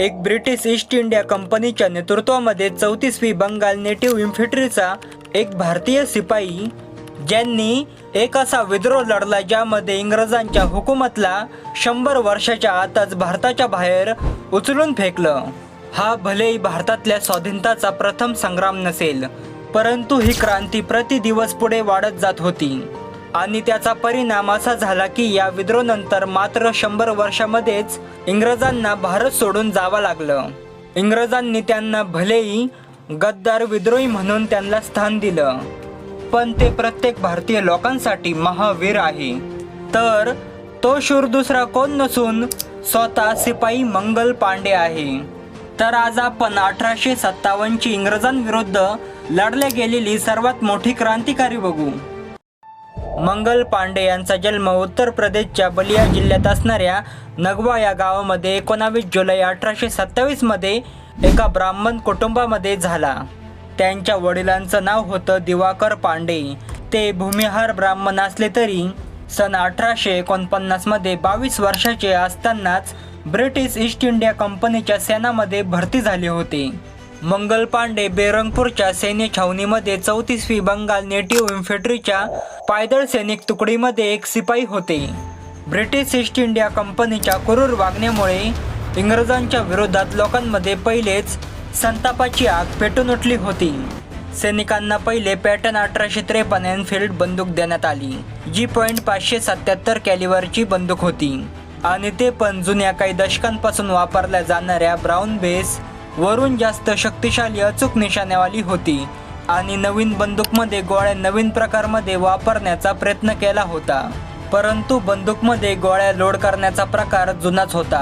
एक British East India कंपनीच्या नेतृत्वामध्ये चौतीसवी Bengal native इन्फेंट्रीचा एक भारतीय शिपाई ज्यांनी एक असा विद्रोह लढला ज्यामध्ये इंग्रजांच्या हुकूमतला शंभर वर्षाच्या आतच भारताच्या बाहेर उचलून फेकलं. हा भलेही भारतातल्या स्वाधीनताचा प्रथम संग्राम नसेल परंतु ही क्रांती प्रतिदिवस पुढे वाढत जात होती. आणि त्याचा परिणाम असा झाला की या विद्रोहानंतर मात्र शंभर वर्षामध्येच इंग्रजांना भारत सोडून जावं लागलं. इंग्रजांनी त्यांना भलेही गद्दार विद्रोही म्हणून त्यांना स्थान दिलं पण ते प्रत्येक भारतीय लोकांसाठी महावीर आहे. तर तो शूर दुसरा कोण नसून स्वतः सिपाई मंगल पांडे आहे. तर आज आपण अठराशे सत्तावन्नची इंग्रजांविरुद्ध लढल्या गेलेली सर्वात मोठी क्रांतिकारी बघू. मंगल पांडे यांचा जन्म उत्तर प्रदेशच्या बलिया जिल्ह्यात असणाऱ्या नगवा या गावामध्ये एकोणावीस जुलै अठराशे सत्तावीसमध्ये एका ब्राह्मण कुटुंबामध्ये झाला. त्यांच्या वडिलांचं नाव होतं दिवाकर पांडे. ते भूमिहार ब्राह्मण असले तरी सन अठराशे एकोणपन्नासमध्ये बावीस वर्षाचे असतानाच ब्रिटिश ईस्ट इंडिया कंपनीच्या सेनामध्ये भरती झाले होते. मंगल पांडे बेरंगपूरच्या सैन्य छावणीमध्ये चौतीसवी बंगाल नेटिव्ह इन्फेंट्रीच्या पायदळ सैनिक तुकडीमध्ये एक सिपाई होते. ब्रिटिश ईस्ट इंडिया कंपनीच्या क्रूर वागण्यामुळे इंग्रजांच्या विरोधात लोकांमध्ये पहिलेच संतापाची आग पेटून उठली होती. सैनिकांना पहिले पॅटर्न अठराशे त्रेपन्न एनफिल्ड बंदूक देण्यात आली जी पॉईंट पाचशे सत्याहत्तर कॅलिवरची बंदूक होती. आणि ते पण जुन्या काही दशकांपासून वापरल्या जाणाऱ्या ब्राऊन बेस वरून जास्त शक्तिशाली अचूक निशाण्यावाली होती आणि नवीन बंदूकमध्ये गोळ्या नवीन प्रकारमध्ये वापरण्याचा प्रयत्न केला होता. परंतु बंदूकमध्ये गोळ्या लोड करण्याचा प्रकार जुनाच होता.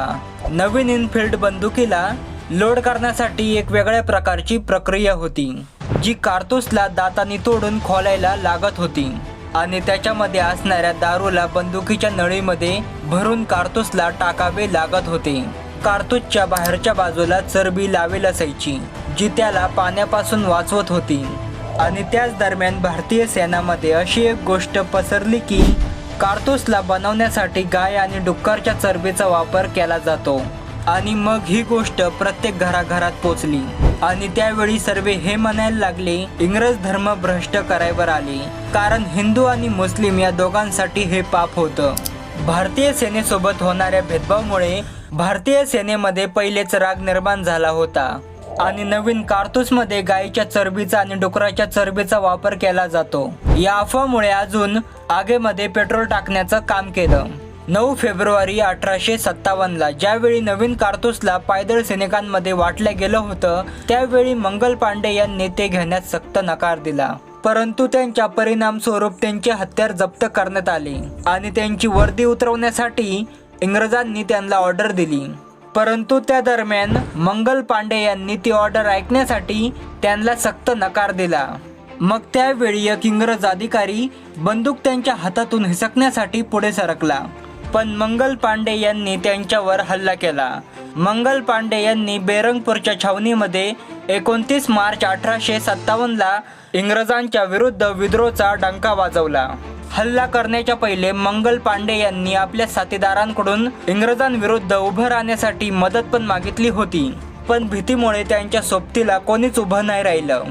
नवीन इनफिल्ड बंदुकीला लोड करण्यासाठी एक वेगळ्या प्रकारची प्रक्रिया होती जी कारतूसला दातानी तोडून खोलायला लागत होती आणि त्याच्यामध्ये असणाऱ्या दारूला बंदुकीच्या नळीमध्ये भरून कारतूसला टाकावे लागत होते. कारतूजच्या बाहेरच्या बाजूला चरबी लावेल असायची जी त्याला पाण्यापासून वाचवत होती. आणि त्याच दरम्यान भारतीय सेनामध्ये अशी एक गोष्ट पसरली की कारतूसला बनवण्यासाठी गाय आणि डुक्करच्या चरबीचा वापर केला जातो. आणि मग ही गोष्ट प्रत्येक घराघरात पोचली. आणि त्यावेळी सर्व हे म्हणायला लागले इंग्रज धर्म भ्रष्ट करायवर आले. कारण हिंदू आणि मुस्लिम या दोघांसाठी हे पाप होतं. भारतीय सेनेसोबत होणाऱ्या भेदभावामुळे भारतीय सेनेमध्ये पहिलेच राग निर्माण झाला होता. आणि नवीन कारतूसमध्ये गायीच्या चरबीचा आणि डुकराच्या चरबीचा वापर केला जातो. या अफवामुळे अजून आगेमध्ये पेट्रोल टाकण्याचं काम केलं. नऊ फेब्रुवारी अठराशे सत्तावन्नला ज्यावेळी नवीन कारतूसला पायदळ सैनिकांमध्ये वाटलं गेलं होतं त्यावेळी मंगल पांडे यांनी ते घेण्यास सक्त नकार दिला. परंतु त्यांच्या परिणाम स्वरूप त्यांचे हत्यार जप्त करण्यात आले. आणि त्यांची वर्दी उतरवण्यासाठी इंग्रजांनी त्यांना ऑर्डर दिली. परंतु त्या दरम्यान मंगल पांडे यांनी ती ऑर्डर ऐकण्यासाठी त्यांना सक्त नकार दिला. मग त्यावेळी एक इंग्रज अधिकारी बंदूक त्यांच्या हातातून हिसकण्यासाठी पुढे सरकला. पण मंगल पांडे यांनी त्यांच्यावर हल्ला केला. मंगल पांडे यांनी बेरंगपूरच्या छावणीमध्ये एकोणतीस मार्च अठराशे सत्तावन्नला इंग्रजांच्या विरुद्ध विद्रोहचा डंका वाजवला. हल्ला करण्याच्या पहिले मंगल पांडे यांनी आपल्या साथीदारांकडून इंग्रजांविरुद्ध उभं राहण्यासाठी मदत पण मागितली होती. पण भीतीमुळे त्यांच्या सोबतीला कोणीच उभं नाही राहिलं.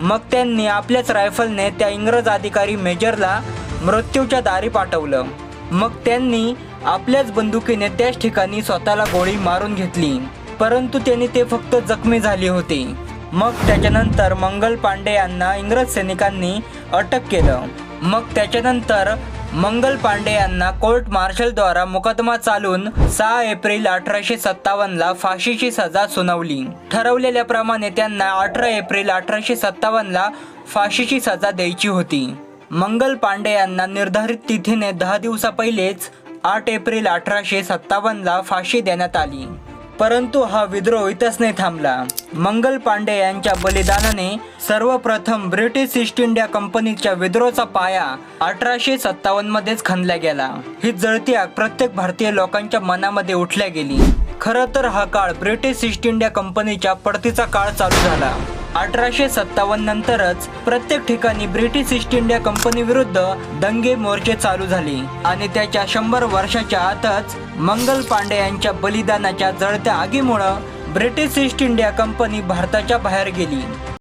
मग त्यांनी आपल्याच रायफलने त्या इंग्रज अधिकारी मेजरला मृत्यूच्या दारी पाठवलं. मग त्यांनी आपल्याच बंदुकीने त्याच ठिकाणी स्वतःला गोळी मारून घेतली. परंतु त्यांनी ते फक्त जखमी झाले होते. मग त्याच्यानंतर मंगल पांडे यांना इंग्रज सैनिकांनी अटक केलं. मग त्याच्यानंतर मंगल पांडे यांना कोर्ट मार्शलद्वारा मुकदमा चालून सहा एप्रिल अठराशे सत्तावन्नला फाशीची सजा सुनावली. ठरवलेल्याप्रमाणे त्यांना अठरा एप्रिल अठराशे सत्तावन्नला फाशीची सजा द्यायची होती. मंगल पांडे यांना निर्धारित तिथीने दहा दिवसा पहिलेच आठ एप्रिल अठराशे सत्तावन्नला फाशी देण्यात आली. परंतु हा विद्रोह इथंच नाही थांबला. मंगल पांडे यांच्या बलिदानाने सर्वप्रथम ब्रिटिश ईस्ट इंडिया कंपनीच्या विद्रोहाचा पाया अठराशे सत्तावन्न मध्येच खणला गेला. ही जळती आग प्रत्येक भारतीय लोकांच्या मनामध्ये उठल्या गेली. खरं तर हा काळ ब्रिटिश ईस्ट इंडिया कंपनीच्या पडतीचा काळ चालू झाला. अठराशे सत्तावन्न नंतरच प्रत्येक ठिकाणी ब्रिटिश ईस्ट इंडिया कंपनी विरुद्ध दंगे मोर्चे चालू झाले. आणि त्याच्या शंभर वर्षाच्या आतच मंगल पांडे यांच्या बलिदानाच्या जळत्या आगीमुळं ब्रिटिश ईस्ट इंडिया कंपनी भारताच्या बाहेर गेली.